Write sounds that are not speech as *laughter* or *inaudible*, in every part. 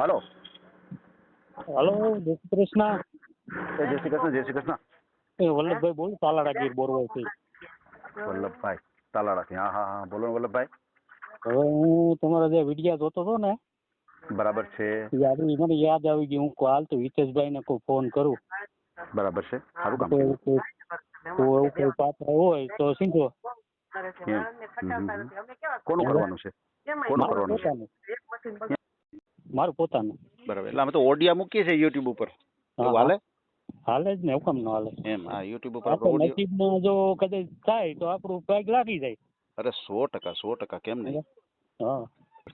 હાલો. Hello જય શ્રી કૃષ્ણ. જય શ્રી કૃષ્ણ જય શ્રી કૃષ્ણ. એ વલ્લભભાઈ બોલું તાલાડા ગીર બોરવાઈ વલ્લભભાઈ તાલાળાથી. હા હા હા બોલો વલ્લભભાઈ. હવે હું તમારા જે વિડિયા જોતો હતો ને બરાબર છે. યાદ મને યાદ આવી ગયું હું કાલ તો હિતેશભાઈ ને કોઈ ફોન કરું. બરાબર છે. સારું કામ. તો એવું કોઈ પાત્ર હોય તો શું હમ. કોનું કરવાનું છે? કોનું કરવાનું છે? મારું પોતાનું. બરાબર. એટલે અમે તો ઓડિયા મૂકીએ છીએ યુટ્યુબ ઉપર. હાલે? હાલે જ ને હુકમ ન હાલે. એમ હા યુટ્યુબ ઉપર તો નસીબમાં જો કદાચ થાય તો આપણું પગ લાગી જાય. અરે સો ટકા સો ટકા કેમ નહીં? હા.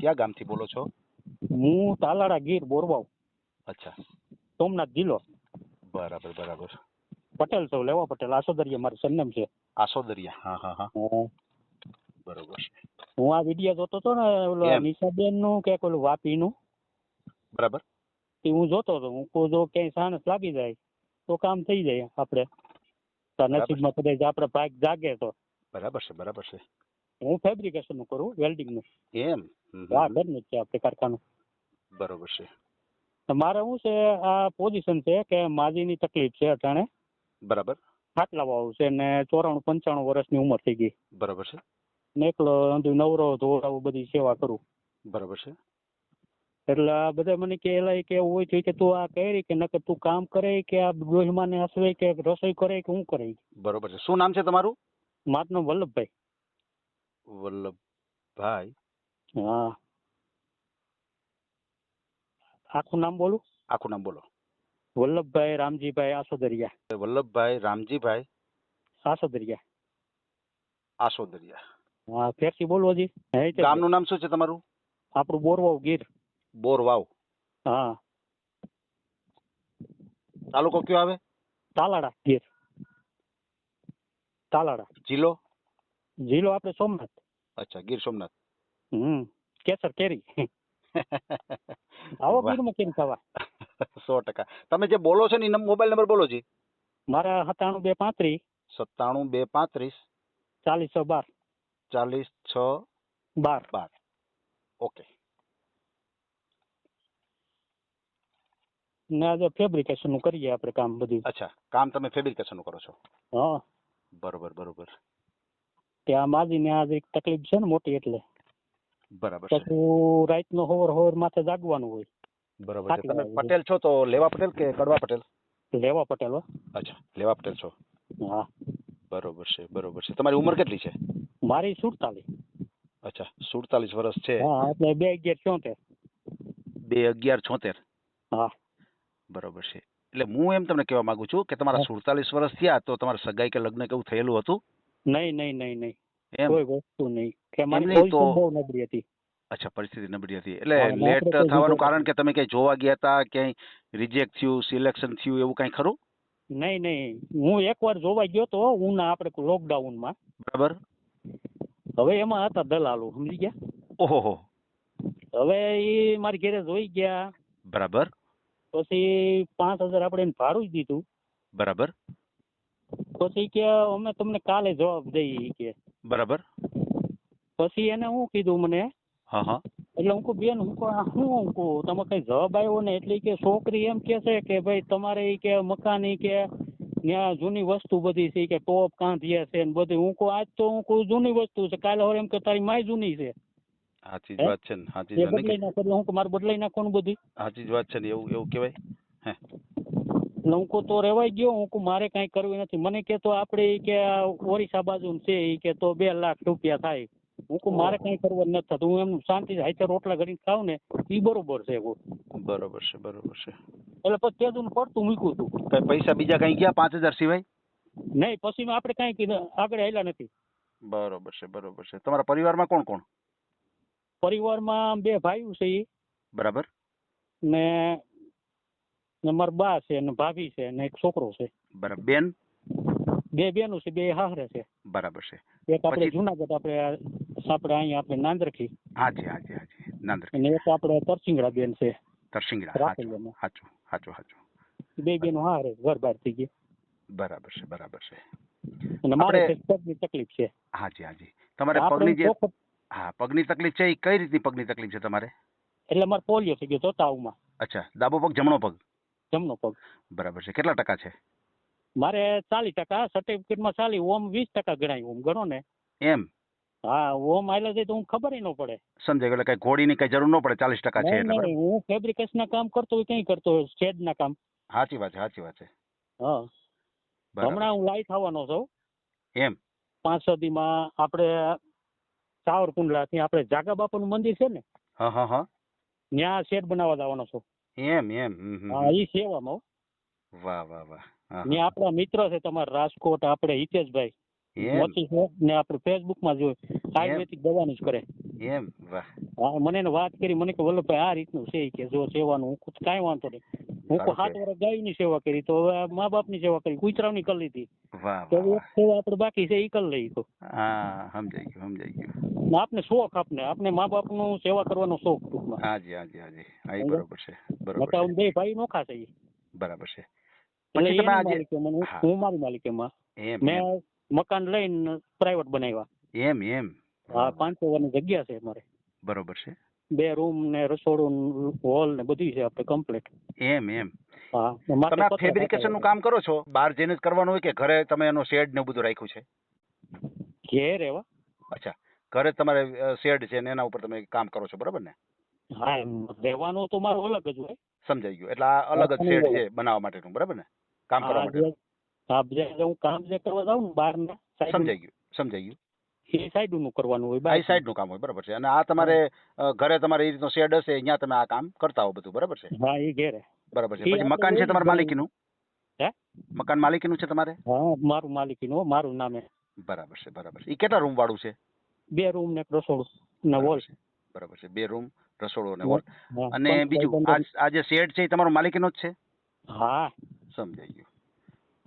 ક્યાં ગામથી બોલો છો? હું તાલાડા ગીર બોરવાવ. અચ્છા. સોમનાથ જિલ્લો. બરાબર બરાબર. પટેલ સૌ લેવા પટેલ. આસોદરિયા મારું સરનામ છે. આસોદરિયા હા હા હા. બરોબર. હું આ વિડિયો જોતો તો ને ઓલો નિશાબેનનું કે ઓલું વાપી નું બરાબર? એ હું જોતો હતો. હું કહું જો ક્યાંય સાણસ લાગી જાય તો કામ થઈ જાય આપણે. તો. નસીબમાં કદાચ આપણે પાક જાગે તો. બરાબર છે બરાબર છે. હું ફેબ્રિકેશનનું કરું વેલ્ડિંગનું. એમ? હમ. ઘરનું જ છે આપણે કારખાનું. બરોબર છે. મારે શું છે આ પોઝિશન છે કે માજીની તકલીફ છે અટાણે. બરાબર. ખાટલા વાળું છે ને ચોરાણું પંચાણું વર્ષની ઉંમર થઈ ગઈ. બરાબર છે. ને એકલો નવરો ધોળાવું બધી સેવા કરું. બરાબર છે. એટલે આ બધા મને કે એલા કે એવું હોય છે કે તું આ કરી કે નકર તું કામ કરે કે આ ડોહીમાને હસવે કે રસોઈ કરે કે હું કરે? બરોબર છે. શું નામ છે તમારું? મારું વલ્લભભાઈ. વલ્લભભાઈ? હા. આખું નામ બોલું? આખું નામ બોલો. વલ્લભભાઈ રામજીભાઈ આસોદરિયા. વલ્લભભાઈ રામજીભાઈ? આસોદરિયા. આસોદરિયા. હા ફેરથી બોલો તે ગામનું નામ શું છે તમારું? આપણું બોરવાવ ગીર. બોરવાવ હા. તાલુકો કયો આવે? તાલાડા ગીર. તાલાડા જિલ્લો? જિલ્લો આપણે સોમનાથ. અચ્છા ગીર સોમનાથ. હમ કેસર કેરી. *laughs* આવો. ગીરમાં કેમ ખાવા? સો ટકા. તમે જે બોલો છો ને એ મોબાઈલ નંબર બોલો જી. મારા સત્તાણું બે પાંત્રીસ. સત્તાણું બે પાંત્રીસ. ચાલીસ છ બાર. ચાલીસ છ બાર. બાર. ઓકે. ને આજે ફેબ્રિકેશનનું કરીએ આપણે કામ બધું. અચ્છા કામ તમે ફેબ્રિકેશનનું કરો છો? હા. બરોબર બરોબર. ત્યાં માજીને આજે તકલીફ છે ને મોટી એટલે. બરાબર છે. પછી રાતનો હોવર હોવર માથે જાગવાનું હોય. બરોબર છે. તમે પટેલ છો તો લેવા પટેલ કે કડવા પટેલ? લેવા પટેલ અચ્છા લેવા પટેલ છો. હા. બરોબર છે બરોબર છે. તમારી ઉંમર કેટલી છે? મારી સુડતાલીસ. અચ્છા સુડતાલીસ વર્ષ છે. હા એટલે બે અગિયાર ચોતેર બે અગિયાર છોતેર? હા. બરોબર છે. એટલે હું એમ તમને કહેવા માંગુ છું કે તમારા સુડતાલીસ વર્ષ થયા તો તમારા સગાઈ કે લગ્ન કેવું થયેલું હતું? નહીં નહીં નહીં નહીં. કોઈ વસ્તુ નહીં. કે મારી નહીં તો- પોઝિશન બહુ નબળી હતી. અચ્છા પરિસ્થિતિ નબળી હતી. એટલે લેટ થવાનું કારણ કે તમે ક્યાંય જોવા ગયા હતા ક્યાંય રિજેક્ટ થયું સિલેક્શન થયું એવું કાંઈ ખરું? નહીં નહીં. હું એકવાર જોવા ગયો તો ઉના આપણે લોકડાઉનમાં. બરાબર. હવે એમાં હતા દલાલો સમજી ગયા? ઓહો હવે એ મારી ઘેરે જોઈ ગયા. બરાબર. પછી પાંચ હજાર આપણે એને ભાડું જ દીધું. બરાબર. પછી કે અમે તમને કાલે જવાબ દઈએ કે. બરાબર. પછી એને હું કીધું મને? હા હા. એટલે હું બેન હું શું હું કહું? તમે કઈ જવાબ આવ્યો ને એટલે કે છોકરી એમ કે છે કે ભાઈ તમારે કે મકાન કે ત્યાં જૂની વસ્તુ બધી છે કે ટોપ કાંધિયા છે ને બધી. હું કહું આજ તો હું કહું જૂની વસ્તુ છે. કાલે હવે એમ કે તારી માય જૂની છે. સાચી જ વાત છે ને સાચી જ બદલાઈ નાખો એટલે હું મારે બદલાઈ નાખવાનું બધી? સાચી જ વાત છે ને એવું એવું કહેવાય? હે? હું તો રેવાઈ ગયો હું કહું મારે કાંઈ કરવું નથી. મને કે તો આપણે કે ઓરિસ્સા બાજુ છે એ કે તો બે લાખ રૂપિયા થાય. હું કહું મારે કાંઈ કરવું નથી થતું. હું એમ શાંતિ હાથે રોટલા ઘડીને ખાવ ને ઈ બરોબર છે એવું બરોબર છે બરોબર છે. એટલે પછી તેજું પડતું મૂક્યું હતું કઈ પૈસા બીજા કઈ ગયા પાંચ હજાર સિવાય? નહીં પછી મેં આપણે કાંઈ આગળ હાલ્યા નથી. બરોબર છે બરોબર છે. તમારા પરિવારમાં કોણ કોણ? પરિવારમાં બે ભાઈઓ છે બરાબર. ને મારા બા છે ને ભાભી છે ને એક છોકરો છે. બરાબર. બેન? બે બેનો છે બે હાહરે છે. બરાબર છે. એક આપણે જુનાગઢ આપણે આપણે અહીંયા આપણે નાંદરખી. હાજી હાજી હાજી. નાંદરખી. અને એક આપણે તરસિંગડા બેન છે. તરસિંગડા હાચું હાચું હાચું સાચું બે બેનો હારે ઘર બહાર થઈ ગયા. બરાબર છે બરાબર છે. અને મારે પગની તકલીફ છે. હાજી હાજી. તમારે પગની જે હા પગની તકલીફ છે એ કઈ રીતની પગની તકલીફ છે તમારે? એટલે મારે પોલિયો થઈ ગયો તો તાવમાં. અચ્છા ડાબો પગ જમણો પગ? જમણો પગ. બરાબર છે કેટલા ટકા છે? મારે ચાલીસ ટકા સર્ટિફિકેટમાં ચાલી ઓમ વીસ ટકા ગણાય ઓમ ગણો ને. એમ? હા ઓમ આયલા છે તો હું ખબર ન પડે. સમજાય એટલે કઈ ઘોડીની કઈ જરૂર ન પડે ચાલીસ ટકા છે એટલે હું ફેબ્રિકેશન કામ કરતો હોય કઈ કરતો હોય શેડ ના કામ. સાચી વાત છે સાચી વાત છે. હા. હમણાં હું લાઈ થવાનો છું. એમ? પાંચ સદીમાં આપણે સાવરકુંડલા થી આપણે જાગા બાપાનું મંદિર છે ને હા હા હા. ત્યાં શેડ બનાવવા જવાનો છું. એમ એમ હા. એ સેવામાં વાહ વાહ વાહ. હા, આપણા મિત્ર છે તમારા રાજકોટ આપણે હિતેશભાઈ. મોચી છે ને આપણે ફેસબુકમાં જોઈ આયુર્વેદિક દવાનું જ કરે. એમ વાહ. હા મને વાત કરી મને કે વલ્લભભાઈ આ રીતનું છે કે જો સેવાનું હું કાંઈ વાંધો નહીં. હું સાત. વર્ષ ગાયની સેવા કરી તો હવે મા બાપની સેવા કરી કુતરાવની કરી લીધી. તો સેવા આપણે બાકી છે એ કરી લઈ તો. હા સમજાઈ ગયું સમજાઈ ગયું. આપને શોખ આપને. આપને મા બાપનું સેવા કરવાનો શોખ ટૂંકમાં. હાજી હાજી હાજી. હા બરોબર છે બરોબર છે. બે ભાઈ નોખા છે બરાબર છે. એટલે તમે આજે હું- મારી માલિકીમાં એમ એમ. મેં મકાન લઈને પ્રાઇવેટ બનાવ્યા. એમ એમ. હા પાંચસો વાની જગ્યા છે મારે બરોબર છે. બે રૂમ ને રસોડું હોલ ને બધી છે આપણે કમ્પ્લીટ એમ એમ. હા તમે ફેબ્રિકેશનનું કામ કરો છો? બહાર જઈને જ કરવાનું હોય કે ઘરે તમે એનો શેડ ને બધું રાખ્યું છે? ઘેર એવા. અચ્છા. ઘરે તમારે શેડ છે ને એના ઉપર તમે કામ કરો છો બરાબર ને? હા રહેવાનું તો મારું અલગ જ હોય. સમજાઈ ગયું. એટલે આ અલગ જ શેડ છે બનાવવા માટેનું બરાબર ને? કામ કરવા હા, માટે હા, જે- જે હું કામ જે કરવા જાઉં ને બહાર સમજાઈ ગયું સમજાઈ ગયું. એ સાઈડનું કરવાનું હોય આ બાકી. સાઈડનું કામ હોય બરાબર છે. અને આ તમારે ઘરે તમારે એ રીતનો શેડ હશે અહીંયા તમે આ કામ કરતા હો બધું બરાબર છે? હા એ ઘેરે. બરાબર છે. પછી મકાન છે તમારા માલિકીનું? હે? મકાન માલિકીનું છે તમારે? હા મારું માલિકીનું મારું નામે. બરાબર છે બરાબર છે. એ કેટલા રૂમ વાળું છે? બે રૂમ ને રસોડું ને વોલ. છે. બરાબર છે. બે રૂમ રસોડું અને વોલ. હોલ અને બીજું આ જે શેડ છે એ તમારો માલિકીનો જ છે? હા. સમજાઈ ગયું.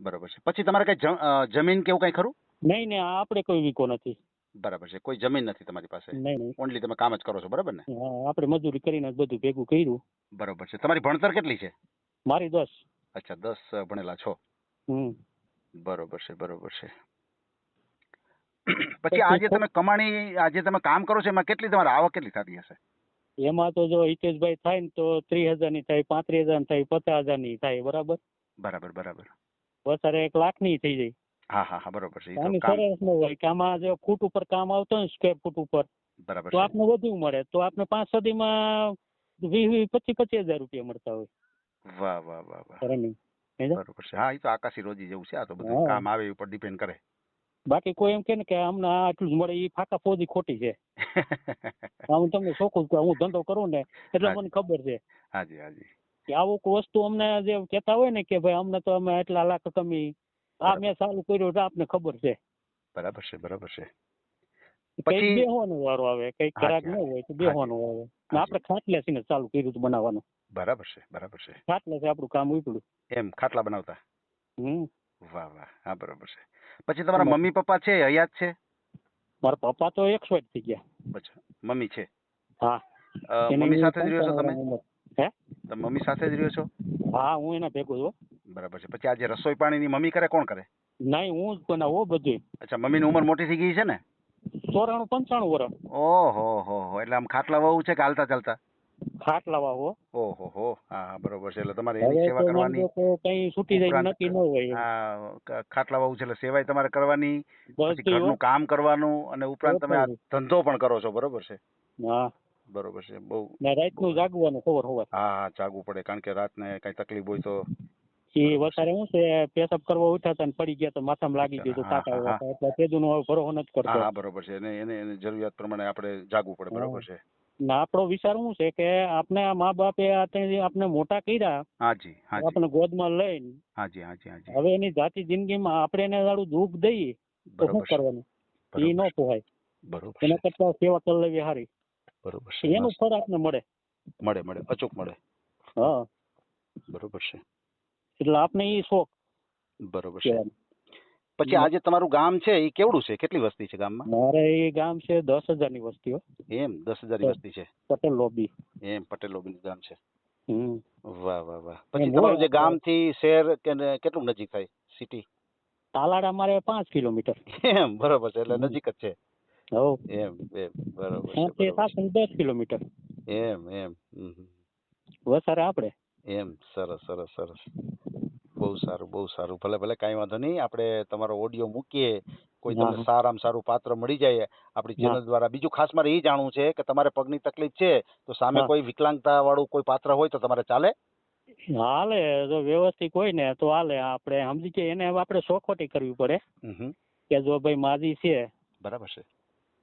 બરાબર છે. પછી તમારે કઈ જમીન કે એવું કઈ ખરું? નહીં ને આપણે કોઈ વીકો નથી. બરાબર છે. કોઈ જમીન નથી તમારી પાસે. નહીં નહીં. ઓનલી તમે કામ જ કરો છો બરાબર ને? હા આપણે મજૂરી કરીને જ બધું ભેગું કર્યું. બરાબર છે. તમારી ભણતર કેટલી છે? મારી દસ. અચ્છા દસ ભણેલા છો. હમ. બરોબર છે બરોબર છે. પછી આજે તમે કમાણી આજે તમે કામ કરો છો એમાં કેટલી તમારી આવક કેટલી થતી હશે? એમાં તો જો હિતેશભાઈ થાય ને તો ત્રીસ હજારની થાય પાંત્રીસ હજારની થાય પચાસ હજારની થાય બરાબર? બરાબર બરાબર. વધારે એક લાખની થઈ જાય. હા હા હા બરોબર છે. આની સરસ ન હોય કે આમાં જો ફૂટ ઉપર કામ આવતો હોય સ્ક્વેર ફૂટ ઉપર બરાબર તો આપને વધુ મળે. તો આપને પાંચ સદીમાં વીસ વીસ પચીસ પચીસ હજાર રૂપિયા મળતા હોય. વાહ વાહ વાહ વાહ. બરોબર છે. હા એ તો આકાશી રોજી જેવું છે. આ તો બધું કામ આવે એ ઉપર ડિપેન્ડ કરે. બાકી કોઈ એમ કે ને કે અમને આટલું જ મળે એ ફાકા ફોજી ખોટી છે. *laughs* હું તમને શોખું જ હું ધંધો કરું ને એટલે મને ખબર છે. હાજી હાજી. કે આવું વસ્તુ અમને જે કહેતા હોય ને કે ભાઈ અમને તો અમે એટલા લાખ કમી આ મેં ચાલુ કર્યું એટલે આપને ખબર છે. બરાબર છે બરાબર છે. પછી- બેહવાનો વારો આવે કઈ ગ્રાહક ન હોય તો બેહવાનો આવે આપણે ખાટલે ને ચાલુ કર્યું હતું બનાવવાનું. બરાબર છે બરાબર છે. ખાટલે આપણું કામ ઉપડ્યું. એમ ખાટલા બનાવતા? હમ. વાહ વાહ. હા બરાબર છે. પછી તમારા મમ્મી પપ્પા છે હયાત છે? મારા પપ્પા તો એક્સપાયર થઈ ગયા. અચ્છા મમ્મી છે? હા. મમ્મી સાથે જ રહ્યો છો તમે? હે? તમે મમ્મી સાથે જ રહ્યો છો? હા હું એના ભેગો છું. બરાબર છે. પછી આજે રસોઈ પાણીની મમ્મી કરે કોણ કરે? નહીં હું જ બનાવું બધું અચ્છા મમ્મીની ઉંમર મોટી થઈ ગઈ છે ને? ચોરાણું પંચાણું વર્ષ ઓહો હો હો. એટલે આમ ખાટલા વહુ છે કે હાલતા ચાલતા? ખાટલા વહુ ઓહો હો. હા હા બરોબર છે. એટલે તમારે એની સેવા કરવાની કઈ છૂટી જાય નક્કી ન હોય. હા ખાટલા વહુ છે એટલે સેવાય તમારે કરવાની ઘરનું કામ કરવાનું અને ઉપરાંત તમે આ ધંધો પણ કરો છો બરોબર છે? હા. બરોબર છે. બહુ ને રાતનું જાગવાનું ખબર હોવા હા હા જાગવું પડે કારણ કે રાતને કઈ તકલીફ હોય તો એ વધારે શું છે પેશાબ કરવા ઉઠ્યા હતા ને પડી ગયા તો માથામાં લાગી ગયું કાંટા આવ્યા હતા એટલે તેજુનો હવે ભરોસો નથી કરતો. હા બરોબર છે. એને એને એને જરૂરિયાત પ્રમાણે આપણે જાગવું પડે બરોબર છે. ના આપણો વિચાર શું છે કે આપણે આ મા બાપે આપણે મોટા કર્યા હાજી હાજી. આપણે ગોદમાં લઈને. હાજી હાજી હાજી. હવે એની જાતિ જિંદગીમાં આપણે એને દાડું દુઃખ દઈએ તો શું કરવાનું? એ ન પોહાય. બરોબર એના કરતા સેવા કરી લેવી સારી. બરોબર છે. એનું. ફળ આપને મળે. મળે મળે. અચૂક મળે. હા. બરોબર છે. એટલે આપને એ શોખ. બરોબર છે. પછી આજે તમારું ગામ છે એ કેવડું છે? કેટલી વસ્તી છે ગામમાં? મારે એ ગામ છે દસ હજારની વસ્તી એમ? દસ હજાર વસ્તી છે? પટેલ લોબી. એમ પટેલ લોબીનું ગામ છે. વાહ વાહ વાહ. પછી તમારું જે ગામથી શહેર કેટલું નજીક થાય? સિટી? તાલાડા મારે પાંચ કિલોમીટર. એમ બરોબર છે. એટલે નજીક જ છે. એમ એમ બરોબર છે ને દસ કિલોમીટર. એમ એમ. વસારે આપણે એમ સરસ સરસ સરસ. બહુ સારું બહુ સારું. ભલે ભલે કાંઈ વાંધો નહીં. આપણે તમારો ઓડિયો મૂકીએ. કોઈ તમને સારામાં સારું પાત્ર મળી જાય. આપણી ચેનલ દ્વારા બીજું ખાસ મારે એ જાણવું છે કે તમારે પગની તકલીફ છે તો સામે કોઈ વિકલાંગતા વાળું કોઈ પાત્ર હોય તો તમારે ચાલે? હાલે જો વ્યવસ્થિત હોય ને તો હાલે. આપણે સમજી કે એને આપણે સોખોટી કરવી પડે. કે જો ભાઈ માજી છે બરાબર છે.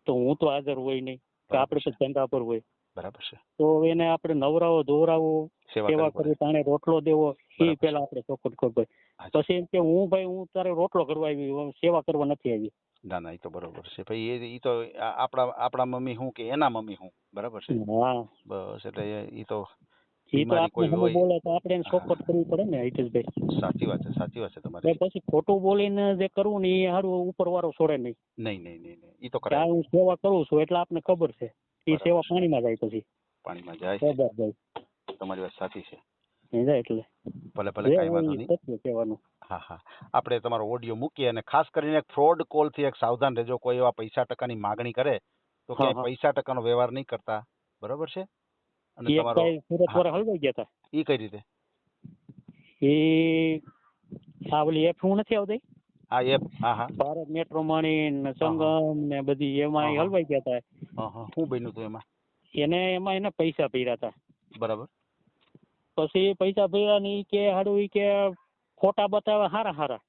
તો હું તો હાજર હોય નહીં. કે આપણે ધંધા પર હોય. બરાબર છે. તો એને આપણે નવરાવો દોરાવો સેવા કરવી તાણે રોટલો દેવો એ પેલા આપણે ચોખ્ખું કરવી પછી એમ કે હું ભાઈ હું તારે રોટલો કરવા આવી સેવા કરવા નથી આવી. ના ના એ તો બરોબર છે. ભાઈ એ ઈ તો આપણા આપણા મમ્મી હું કે એના મમ્મી હું બરાબર છે? હા. બસ એટલે એ- તો એ સાચી વાત છે સાચી વાત છે તમારી. પછી ખોટું બોલીને જે કરવું ને એ સારું ઉપર વાળો છોડે નહીં. નહીં નહીં નહીં નહીં. તો હું સેવા કરું છું એટલે આપને ખબર છે. એ સેવા પાણીમાં જાય પછી. પાણીમાં જાય જાય. તમારી વાત સાચી છે. સમજાય એટલે. ભલે ભલે કઈ વાંધો નહીં. કહેવાનું. હા હા. આપણે તમારો ઓડિયો મૂકીએ અને ખાસ કરીને ફ્રોડ કોલથી એક સાવધાન રહેજો. કોઈ એવા પૈસા ટકાની માગણી કરે તો ક્યાંય. પૈસા ટકાનો વ્યવહાર નહીં કરતા. બરોબર છે? અને તમારો સુરત. વાળા હલવાઈ ગયા હતા ઈ કઈ રીતે? એ આ ઓલી એપ હું નથી આવતી? આ એ હા હા. ભારત મેટ્રોમણી ને સંગમ ને બધી એમાં હા, હા. હલવાઈ ગયા હતા હા હા. શું બન્યું હતું એમાં? એને એમાં એને પૈસા પીર્યા હતા બરાબર. પછી પૈસા પીર્યા ને કે હાડું ઈ કે ખોટા બતાવે હારા હારા.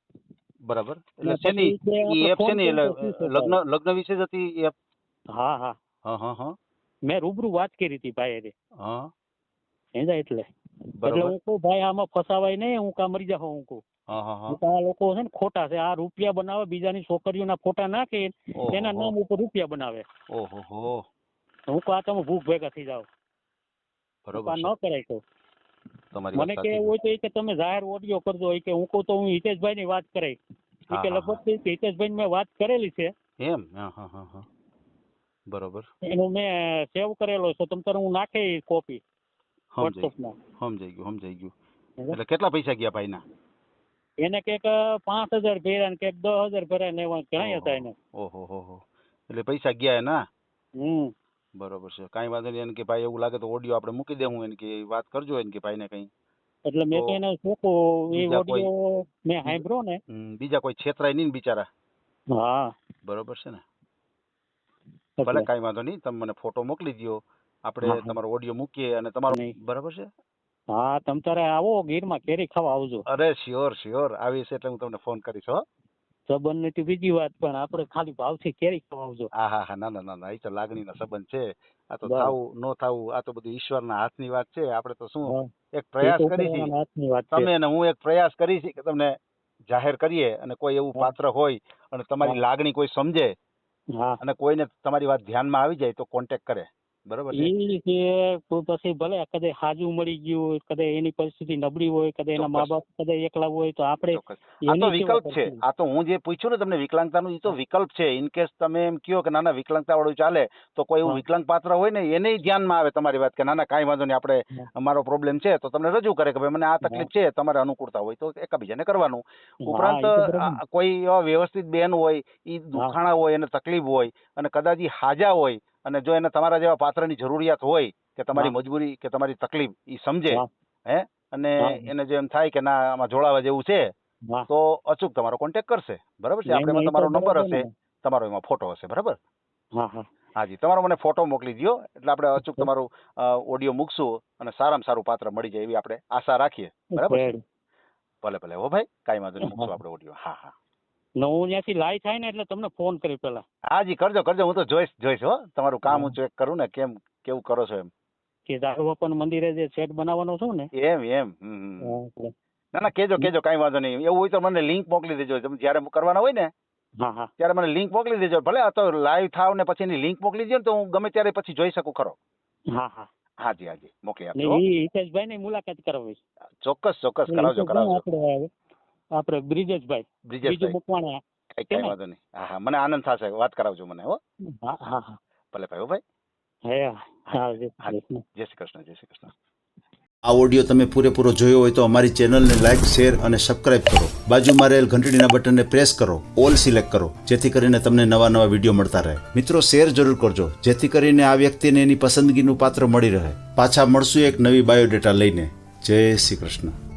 બરાબર. એટલે શેની? ઈ એપ શેની? એટલે લગ્ન લગ્ન વિશે જ હતી એપ? હા હા. હા હા હા. મેં રૂબરૂ વાત કરી હતી ભાઈ હારે. હા. સમજ્યા એટલે. એટલે હું કહું ભાઈ આમાં ફસાવાય નહીં હું કા મરી જાઉં હું કહું. હા હા હા હું. લોકો છે ને ખોટા છે. આ રૂપિયા બનાવે બીજાની છોકરીઓના ફોટા નાખે એના નામ ઉપર રૂપિયા બનાવે. ઓહો હો કહું આ તમે ભૂખ ભેગા થઈ જાવ બરોબર ન કરાય તો. તમારી મને કે હોય તો એ કે તમે જાહેર ઓડિયો કરજો. એ કે હું કહું તો હું હિતેશભાઈ ની વાત કરાઈ એ કે લગભગ હિતેશભાઈ મેં વાત કરેલી છે. એમ? હા હા હા બરોબર. એનો મેં સેવ કરેલો છે. તમ તારે હું નાખે કોપી વોટ્સઅપમાં સમજાઈ ગયું. સમજાઈ ગયું એટલે કેટલા પૈસા ગયા ભાઈના? એને કંઈક પાંચ હજાર ભર્યા ને કંઈક દસ હજાર ભર્યા ને એવા ઘણા હતા એને. ઓહો હો હો એટલે પૈસા ગયા એના? હમ. બરોબર છે. કાંઈ વાંધો નહીં એને કે ભાઈ એવું લાગે તો ઓડિયો આપણે મૂકી દેવું એને કે વાત કરજો એને કે ભાઈને કંઈ. એટલે મેં તો એને શોખું એ ઓડિયો મેં સાંભળ્યો ને. બીજા કોઈ છેતરાય નહીં બિચારા. હા. બરોબર છે ને? ભલે કઈ વાંધો નહીં તમે મને ફોટો મોકલી દો આપણે. તમારો ઓડિયો મૂકીએ અને તમારો. બરાબર છે? હા તમ તારે આવો ગીરમાં કેરી ખાવા આવજો. અરે શ્યોર શ્યોર આવીશ એટલે હું તમને ફોન કરીશ હો. સંબંધની તો બીજી વાત પણ આપણે ખાલી ભાવથી કેરી ખાવા આવજો. હા હા હા ના ના ના ના એ તો લાગણીનો સંબંધ છે. આ તો. થાવું ન થાવું આ તો બધું ઈશ્વરના હાથની વાત છે. આપણે તો શું એક પ્રયાસ કરીશી કરી છે. તમે અને હું એક પ્રયાસ કરી છે કે તમને જાહેર કરીએ અને કોઈ એવું પાત્ર હોય અને તમારી લાગણી કોઈ સમજે હા. અને કોઈને તમારી વાત ધ્યાનમાં આવી જાય તો કોન્ટેક્ટ કરે. બરોબર છે? ઈ છે તો પછી ભલે કદે હાજુ મળી ગયું હોય કદે એની પરિસ્થિતિ નબળી હોય કદે એના મા બાપ કદે એકલા હોય તો આપણે આ તો વિકલ્પ છે. આ તો હું જે પૂછ્યું ને તમને વિકલાંગતાનું એ તો વિકલ્પ છે. ઇન કેસ તમે એમ કહો કે નાના વિકલાંગતા વાળું ચાલે તો કોઈ એવું વિકલાંગ પાત્ર હોય ને એને ધ્યાનમાં આવે તમારી વાત કે નાના કાંઈ વાંધો નહીં આપણે મારો અમારો પ્રોબ્લેમ છે તો તમને રજૂ કરે કે ભાઈ મને આ તકલીફ છે તમારે અનુકૂળતા હોય. તો એકબીજાને કરવાનું. ઉપરાંત એ કોઈ વ્યવસ્થિત બેન હોય એ દુખાણા હોય એને તકલીફ હોય અને કદાચ હાજા હોય અને જો એને તમારા જેવા પાત્રની જરૂરિયાત હોય કે તમારી મજબૂરી કે તમારી તકલીફ એ સમજે હે. અને એને જો એમ થાય કે ના આમાં જોડાવા જેવું છે તો અચૂક તમારો કોન્ટેક્ટ કરશે. બરાબર છે? આપણે તમારો નંબર હશે તમારો એમાં ફોટો હશે બરાબર? હા હા. હાજી તમારો મને ફોટો મોકલી દો એટલે આપણે અચૂક તમારું ઓડિયો મૂકશું અને સારામાં સારું પાત્ર મળી જાય એવી આપણે આશા રાખીએ. બરાબર ભલે ભલે. હો ભાઈ કાંઈ વાંધો નહીં મૂકશું. આપણે ઓડિયો હા હા. હું ત્યાંથી લાઈ થાય ને એટલે તમને ફોન કરી પેલા હાજી કરજો કરજો. હું તો જોઈશ જોઈશ હો. તમારું કામ હું. ચેક કરું ને કેમ કેવું કરો છો એમ. કે દારૂ બાપાનું મંદિરે જે સેટ બનાવવાનો છું ને. એમ એમ. હા. ના ના કેજો કેજો કાંઈ વાંધો નહીં. એવું હોય તો મને લિંક મોકલી દેજો. તમે જ્યારે કરવાના હોય ને હા હા. ત્યારે મને લિંક મોકલી દેજો. ભલે આ તો લાઈવ થાવ ને પછી એની લિંક મોકલી દેજો ને તો હું ગમે ત્યારે પછી જોઈ શકું ખરો. હા હા. હાજી હાજી મોકલી આપજો હિતેશભાઈ ની મુલાકાત કરાવી ચોક્કસ ચોક્કસ. કરાવજો કરાવજો. આપણે બ્રિજેશભાઈ બીજું બ્રિજેશભાઈ મૂકવાના કઈ કઈ વાંધો નહીં. હા હા. મને આનંદ થશે. વાત કરાવજો મને હો. હા હા હા. ભલે ભાઈ હો ભાઈ. હે હા જય શ્રી કૃષ્ણ. જય શ્રી કૃષ્ણ જય શ્રી કૃષ્ણ. આ ઓડિયો તમે પૂરેપૂરો જોયો હોય તો અમારી ચેનલને લાઇક શેર અને સબસ્ક્રાઇબ કરો. બાજુમાં રહેલ ઘંટડીના બટનને પ્રેસ કરો. ઓલ સિલેક્ટ કરો જેથી કરીને તમને નવા નવા વીડિયો મળતા રહે. મિત્રો શેર જરૂર કરજો જેથી કરીને આ વ્યક્તિને એની પસંદગીનું પાત્ર મળી રહે. પાછા મળશું એક નવી બાયોડેટા લઈને. જય શ્રી કૃષ્ણ.